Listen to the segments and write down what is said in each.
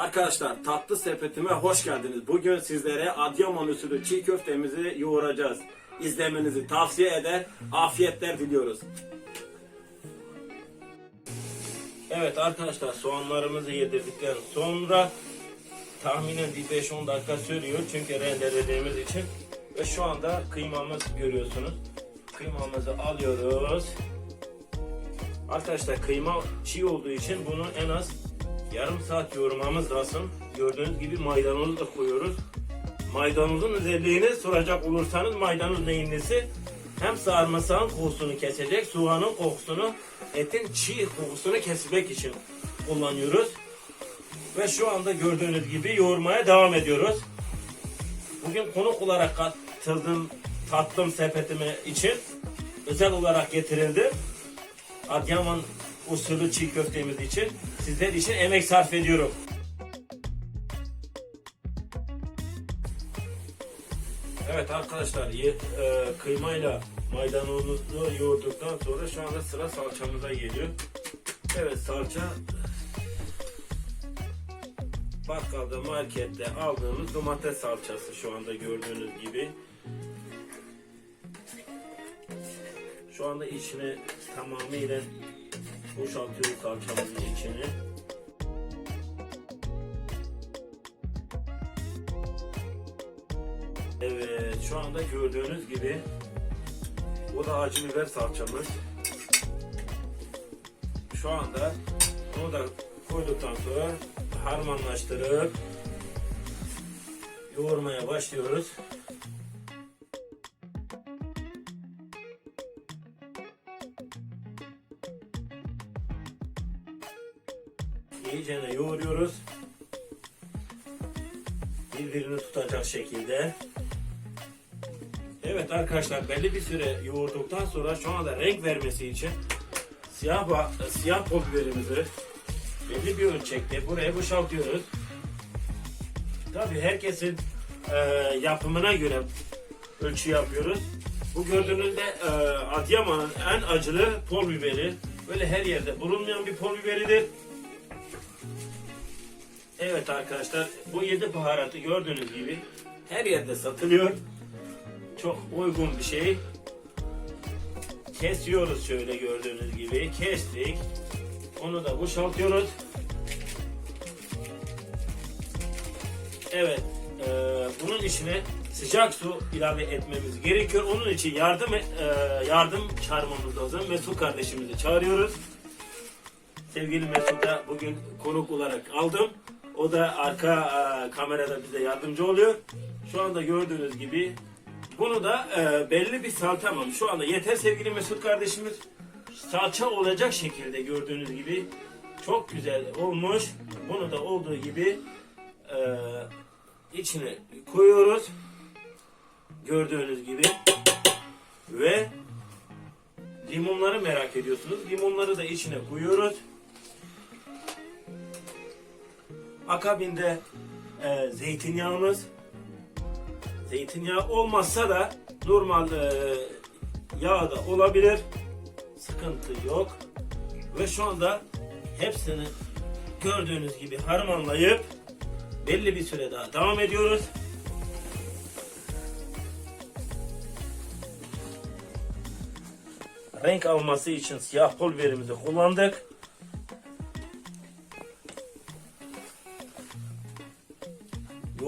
Arkadaşlar tatlı sepetime hoş geldiniz. Bugün sizlere Adıyaman usulü çiğ köftemizi yoğuracağız. İzlemenizi tavsiye eder, afiyetler diliyoruz. Evet arkadaşlar soğanlarımızı yedirdikten sonra tahminen bir 5-10 dakika sürüyor çünkü rendelediğimiz için. Ve şu anda kıymamız görüyorsunuz. Kıymamızı alıyoruz. Arkadaşlar kıyma çiğ olduğu için bunu en az yarım saat yoğurmamız lazım. Gördüğünüz gibi maydanozu da koyuyoruz. Maydanozun özelliğini soracak olursanız maydanoz neyin nesi? Hem sarımsağın kokusunu kesecek, soğanın kokusunu, etin çiğ kokusunu kesmek için kullanıyoruz. Ve şu anda gördüğünüz gibi yoğurmaya devam ediyoruz. Bugün konuk olarak katıldım tatlım sepetime için özel olarak getirildi. Adıyaman usulü çiğ köftemiz için sizler için emek sarf ediyorum. Evet arkadaşlar e, kıymayla maydanozumuzu yoğurduktan sonra şu anda sıra salçamıza geliyor. Evet salça bakkalda markette aldığımız domates salçası şu anda gördüğünüz gibi. Şu anda içine tamamıyla boşaltıyoruz salçamızın içini. Evet şu anda gördüğünüz gibi bu da acı biber salçamız. Şu anda bunu da koyduktan sonra harmanlaştırıp yoğurmaya başlıyoruz. İyicene yoğuruyoruz. Birbirini tutacak şekilde. Evet arkadaşlar belli bir süre yoğurduktan sonra şu anda renk vermesi için siyah siyah pul biberimizi belli bir ölçekte buraya boşaltıyoruz. Tabi herkesin e, yapımına göre ölçü yapıyoruz. Bu gördüğünüz de e, Adıyaman'ın en acılı pul biberi. Böyle her yerde bulunmayan bir pul biberidir. Evet arkadaşlar bu yedi baharatı gördüğünüz gibi her yerde satılıyor. Çok uygun bir şey. Kesiyoruz şöyle gördüğünüz gibi. Kestik. Onu da boşaltıyoruz. Evet. eee, bunun içine sıcak su ilave etmemiz gerekiyor. Onun için yardım e- yardım çağırmamız lazım. Mesut kardeşimizi çağırıyoruz. Sevgili Mesut'a bugün konuk olarak aldım. O da arka e, kamerada bize yardımcı oluyor. Şu anda gördüğünüz gibi bunu da e, belli bir salça tamam. Şu anda yeter sevgili Mesut kardeşimiz. Salça olacak şekilde gördüğünüz gibi çok güzel olmuş. Bunu da olduğu gibi e, içine koyuyoruz. Gördüğünüz gibi ve limonları merak ediyorsunuz. Limonları da içine koyuyoruz. Akabinde e, zeytinyağımız. Zeytinyağı olmazsa da normal e, yağ da olabilir. Sıkıntı yok. Ve şu anda hepsini gördüğünüz gibi harmanlayıp belli bir süre daha devam ediyoruz. Renk alması için siyah pul biberimizi kullandık.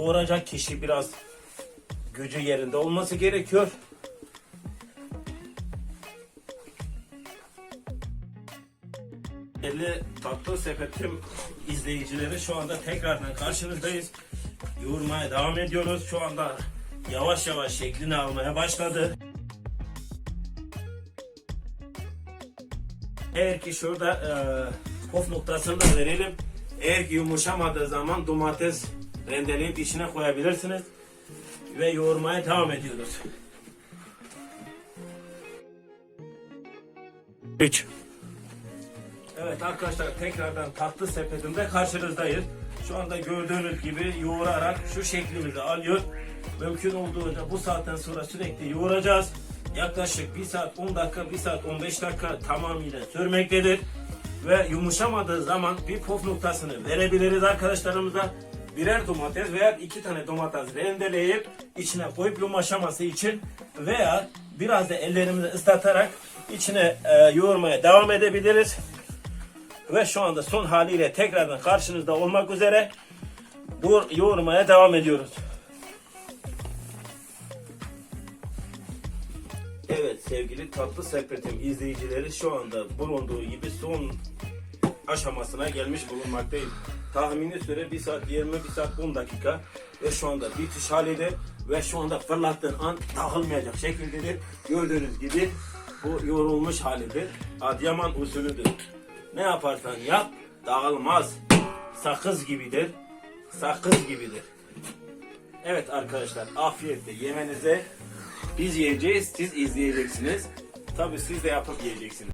Yoğuracak kişi biraz gücü yerinde olması gerekiyor. Değerli tatlı sepetim izleyicileri şu anda tekrardan karşınızdayız. Yoğurmaya devam ediyoruz. Şu anda yavaş yavaş şeklini almaya başladı. Eğer ki şurada e, kof noktasını da verelim. Eğer ki yumuşamadığı zaman domates rendeleyip içine koyabilirsiniz. Ve yoğurmaya devam ediyoruz. 3 Evet arkadaşlar tekrardan tatlı sepetinde karşınızdayız. Şu anda gördüğünüz gibi yoğurarak şu şeklimizi alıyor. Mümkün olduğunca bu saatten sonra sürekli yoğuracağız. Yaklaşık 1 saat 10 dakika, 1 saat 15 dakika tamamıyla sürmektedir. ve yumuşamadığı zaman bir puf noktasını verebiliriz arkadaşlarımıza. Birer domates veya iki tane domates rendeleyip içine koyup yumuşaması için veya biraz da ellerimizi ıslatarak içine e, yoğurmaya devam edebiliriz. Ve şu anda son haliyle tekrardan karşınızda olmak üzere bu yoğurmaya devam ediyoruz. Evet sevgili tatlı sepetim izleyicileri şu anda bulunduğu gibi son aşamasına gelmiş bulunmaktayım. Tahmini süre 1 saat 20 1 saat 10 dakika ve şu anda bitiş halidir ve şu anda fırlattığın an dağılmayacak şekildedir. Gördüğünüz gibi bu yoğrulmuş halidir. Adıyaman usulüdür. Ne yaparsan yap dağılmaz. Sakız gibidir. Sakız gibidir. Evet arkadaşlar afiyetle yemenize biz yiyeceğiz siz izleyeceksiniz. Tabi siz de yapıp yiyeceksiniz.